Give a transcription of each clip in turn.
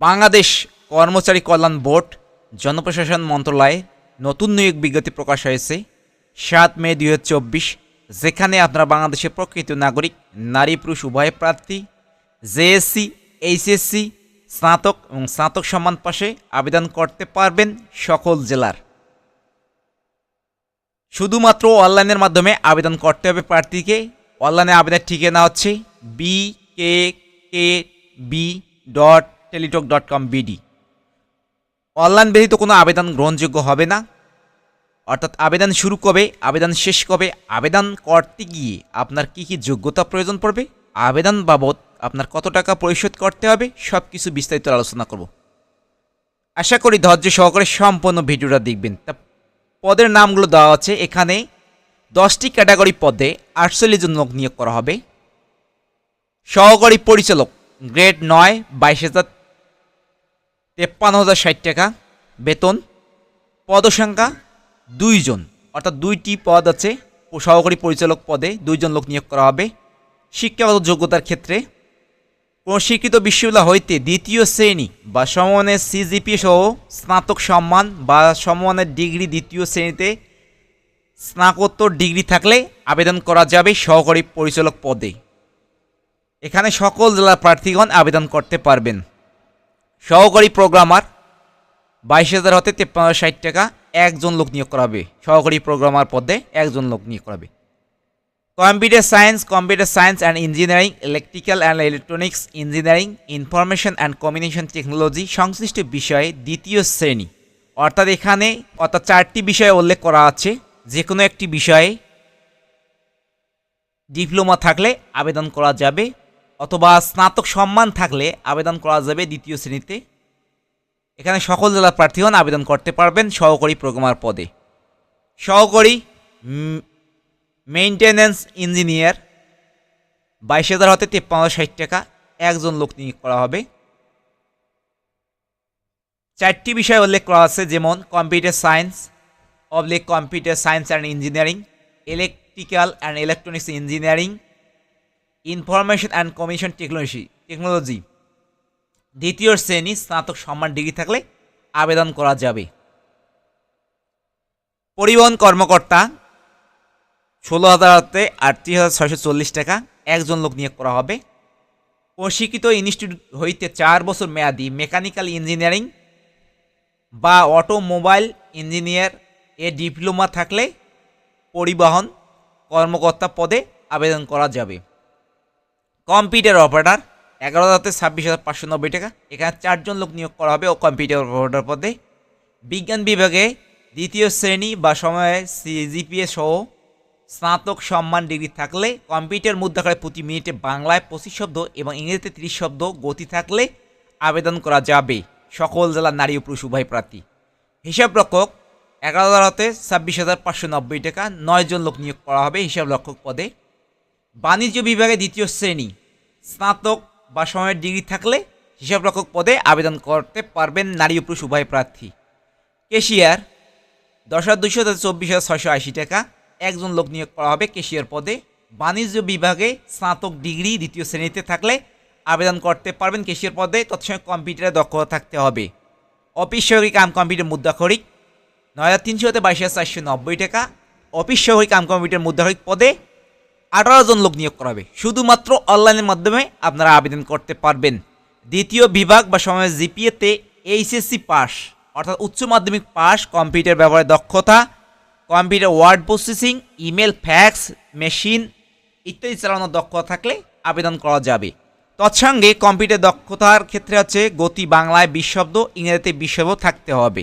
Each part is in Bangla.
বাংলাদেশ কর্মচারী কল্যাণ বোর্ড, জনপ্রশাসন মন্ত্রণালয়ে নতুন নিয়োগ বিজ্ঞপ্তি প্রকাশ হয়েছে সাত মে দুই যেখানে আপনারা বাংলাদেশের প্রকৃত নাগরিক, নারী, পুরুষ, উভয় প্রার্থী, জেএসসি, এইচএসসি, স্নাতক এবং স্নাতক সম্মান পাশে আবেদন করতে পারবেন সকল জেলার। শুধুমাত্র অনলাইনের মাধ্যমে আবেদন করতে হবে প্রার্থীকে। অনলাইনে আবেদনের ঠিকানা হচ্ছে B K K B dot Teletalk dot com BD. Online ব্যতীত কোনো আবেদন গ্রহণযোগ্য হবে না। অর্থাৎ আবেদন শুরু কবে, আবেদন শেষ কবে, আবেদন করতে গিয়ে আপনার কি কি যোগ্যতা প্রয়োজন পড়বে, আবেদন বাবদ আপনার কত টাকা পরিশোধ করতে হবে সব কিছু বিস্তারিত আলোচনা করব। আশা করি ধৈর্য সহকারে সম্পূর্ণ ভিডিওটা দেখবেন। তা পদের নামগুলো দেওয়া আছে। এখানে দশটি ক্যাটাগরি পদে আটচল্লিশ জন লোক নিয়োগ করা হবে। সহকারী পরিচালক, গ্রেড নয়, বাইশ হাজার তেপ্পান্ন হাজার ষাট টাকা, বেতন, পদসংখ্যা দুইজন। অর্থাৎ দুইটি পদ আছে, সহকারী পরিচালক পদে দুইজন লোক নিয়োগ করা হবে। শিক্ষাগত যোগ্যতার ক্ষেত্রে কোনো স্বীকৃত বিশ্ববিদ্যালয় হইতে দ্বিতীয় শ্রেণি বা সমমানের সিজিপি সহ স্নাতক সম্মান বা সমমানের ডিগ্রি দ্বিতীয় শ্রেণীতে স্নাতকোত্তর ডিগ্রি থাকলে আবেদন করা যাবে সহকারী পরিচালক পদে। এখানে সকল জেলার প্রার্থীগণ আবেদন করতে পারবেন। সহকারী প্রোগ্রামার বাইশ হাজার হতে তেপ্পান্ন ষাট টাকা একজন লোক নিয়োগ করা হবে সহকারী প্রোগ্রামার পদে একজন লোক নিয়োগ করা হবে computer science computer science and engineering, electrical and electronics, engineering, information and communication technology সংশ্লিষ্ট বিষয়ে দ্বিতীয় শ্রেণি। অর্থাৎ এখানে অর্থাৎ চারটি বিষয়ে উল্লেখ করা আছে। যে কোনো একটি বিষয়ে ডিপ্লোমা থাকলে আবেদন করা যাবে। অথবা স্নাতক সম্মান থাকলে আবেদন করা যাবে দ্বিতীয় শ্রেণীতে। এখানে সকল জেলার প্রার্থীগণ আবেদন করতে পারবেন সহকারী প্রোগ্রামার পদে। সহকারী মেইনটেনেন্স ইঞ্জিনিয়ার বাইশ হাজার হতে তেপ্পান্ন ষাট টাকা একজন লোক নিয়োগ করা হবে। চারটি বিষয় উল্লেখ করা আছে, যেমন computer science oblique computer science and engineering electrical and electronics engineering information and commission technology technology দ্বিতীয় শ্রেণি, স্নাতক সম্মান ডিগ্রি থাকলে আবেদন করা যাবে। পরিবহন কর্মকর্তা, ষোলো হাজার হতে আটত্রিশ হাজার ছয়শো চল্লিশ টাকা একজন লোক নিয়োগ করা হবে। প্রশিক্ষিত ইনস্টিটিউট হইতে চার বছর মেয়াদি মেকানিক্যাল ইঞ্জিনিয়ারিং বা অটোমোবাইল ইঞ্জিনিয়ার এ ডিপ্লোমা থাকলে পরিবহন কর্মকর্তা পদে আবেদন করা যাবে। কম্পিউটার অপারেটার, এগারো হাজার ছাব্বিশ হাজার পাঁচশো নব্বই টাকা। এখানে চারজন লোক নিয়োগ করা হবে ও কম্পিউটার অপারেটার পদে। বিজ্ঞান বিভাগে দ্বিতীয় শ্রেণি বা সময়ে সিজিপিএ সহ স্নাতক সম্মান ডিগ্রি থাকলে কম্পিউটার মুদ্রাকারে প্রতি মিনিটে বাংলায় পঁচিশ শব্দ এবং ইংরেজিতে তিরিশ শব্দ গতি থাকলে আবেদন করা যাবে। সকল জেলার নারী ও পুরুষ উভয় প্রার্থী। হিসাব রক্ষক, এগারো হাজার হতে ছাব্বিশ হাজার পাঁচশো নব্বই টাকা নয়জন লোক নিয়োগ করা হবে হিসাব রক্ষক পদে। বাণিজ্য বিভাগে দ্বিতীয় শ্রেণি, স্নাতক বা সময়ের ডিগ্রি থাকলে হিসাব রক্ষক পদে আবেদন করতে পারবেন নারী ও পুরুষ উভয় প্রার্থী। কেশিয়ার, দশ হাজার দুইশো চব্বিশ হাজার ছয়শো আশি টাকা, একজন লোক নিয়োগ করা হবে কেশিয়ার পদে। বাণিজ্য বিভাগে স্নাতক ডিগ্রি দ্বিতীয় শ্রেণীতে থাকলে আবেদন করতে পারবেন কেশিয়ার পদে, তৎসঙ্গে কম্পিউটারে দক্ষতা থাকতে হবে। অফিস সহকারী কাম কম্পিউটার মুদ্রাক্ষরিক, নয় হাজার তিনশো হতে বাইশ হাজার চারশো নব্বই টাকা, অফিস সহকারী কাম কম্পিউটার মুদ্রাক্ষরিক পদে আঠারো জন লোক নিয়োগ করা হবে। শুধুমাত্র অনলাইনের মাধ্যমে আপনারা আবেদন করতে পারবেন। দ্বিতীয় বিভাগ বা সময় জিপিএতে এইচএসসি পাস, অর্থাৎ উচ্চ মাধ্যমিক পাস, কম্পিউটার ব্যবহারে দক্ষতা, computer word processing, email, fax, machine ইত্যাদি চালানোর দক্ষতা থাকলে আবেদন করা যাবে। তৎসঙ্গে কম্পিউটার দক্ষতার ক্ষেত্রে হচ্ছে গতি বাংলায় বিশ শব্দ, ইংরেজিতে বিশ থাকতে হবে।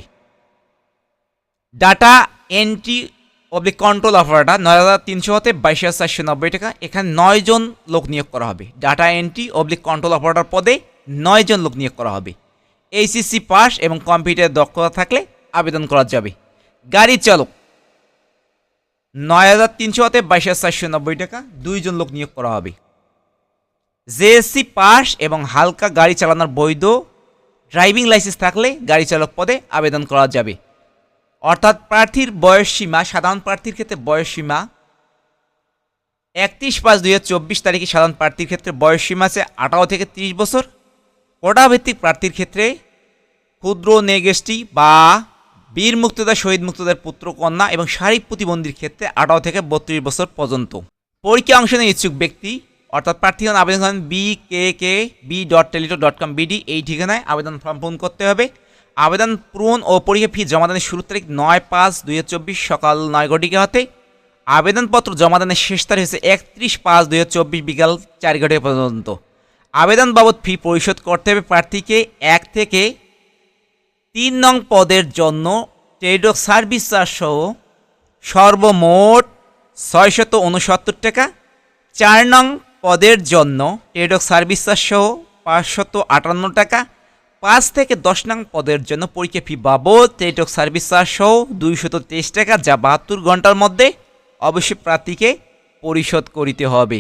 Data entry oblique control operator নয় হাজার তিনশো হতে বাইশ হাজার চারশো নব্বই টাকা। এখানে নয় জন লোক নিয়োগ করা হবে। Data entry oblique control operator পদে নয় জন লোক নিয়োগ করা হবে। এইচএসসি পাস এবং কম্পিউটার দক্ষতা থাকলে আবেদন করা যাবে। গাড়ি চালক, নয় হাজার তিনশো হতে বাইশ হাজার চারশো নব্বই টাকা দুইজন লোক নিয়োগ করা হবে। জেএসসি পাস এবং হালকা গাড়ি চালানোর বৈধ ড্রাইভিং লাইসেন্স থাকলে গাড়ি চালক পদে আবেদন করা যাবে। অর্থাৎ প্রার্থীর বয়স সীমা, সাধারণ প্রার্থীর ক্ষেত্রে বয়স সীমা, একত্রিশ পাঁচ দুই চব্বিশ তারিখে সাধারণ প্রার্থীর ক্ষেত্রে বয়স সীমা আছে আঠারো থেকে তিরিশ বছর। কোটাভিত্তিক প্রার্থীর ক্ষেত্রে ক্ষুদ্র নেগেস্টি বা বীর মুক্তিযোদ্ধা, শহীদ মুক্তিযোদ্ধার পুত্র, কন্যা এবং শারীরিক প্রতিবন্ধীর ক্ষেত্রে আঠারো থেকে বত্রিশ বছর পর্যন্ত। পরীক্ষা অংশ নিয়ে ইচ্ছুক ব্যক্তি, অর্থাৎ প্রার্থীগণ আবেদন করেন B K K B dot Teletalk dot com BD এই ঠিকানায় আবেদন ফর্ম পূরণ করতে হবে। আবেদন পূরণ ও পরীক্ষা ফি জমাদানের শুরু তারিখ নয় পাঁচ দুই চব্বিশ সকাল নয় ঘটিকা হতে। আবেদনপত্র জমাদানের শেষ তারিখ হচ্ছে একত্রিশ পাঁচ দুই চব্বিশ বিকাল চার ঘটিকা পর্যন্ত। আবেদন বাবদ ফি পরিশোধ করতে হবে প্রার্থীকে এক থেকে তিন নং পদের জন্য ট্রেডক সার্ভিস চার্জ সহ সর্বমোট ছয়শত উনসত্তর টাকা। চার নং পদের জন্য ট্রেডক সার্ভিস চার্জ সহ পাঁচশত আটান্ন টাকা। পাঁচ থেকে দশ নং পদের জন্য পরীক্ষা ফি বাবদ টেলিটক সার্ভিস চার্জ সহ দুইশত তেইশ টাকা যা বাহাত্তর ঘণ্টার মধ্যে অবশ্যই প্রার্থীকে পরিশোধ করিতে হবে।